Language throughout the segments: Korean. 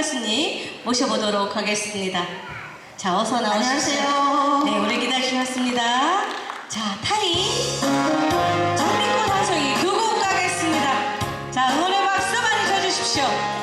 가수님 모셔보도록 하겠습니다. 자, 어서 나오십시오. 안녕하세요. 네, 오래 기다리셨습니다. 자, 타이. 장미꽃 한 송이 두 곡 가겠습니다. 자, 응원의 박수 많이 쳐주십시오.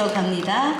이어서 갑니다.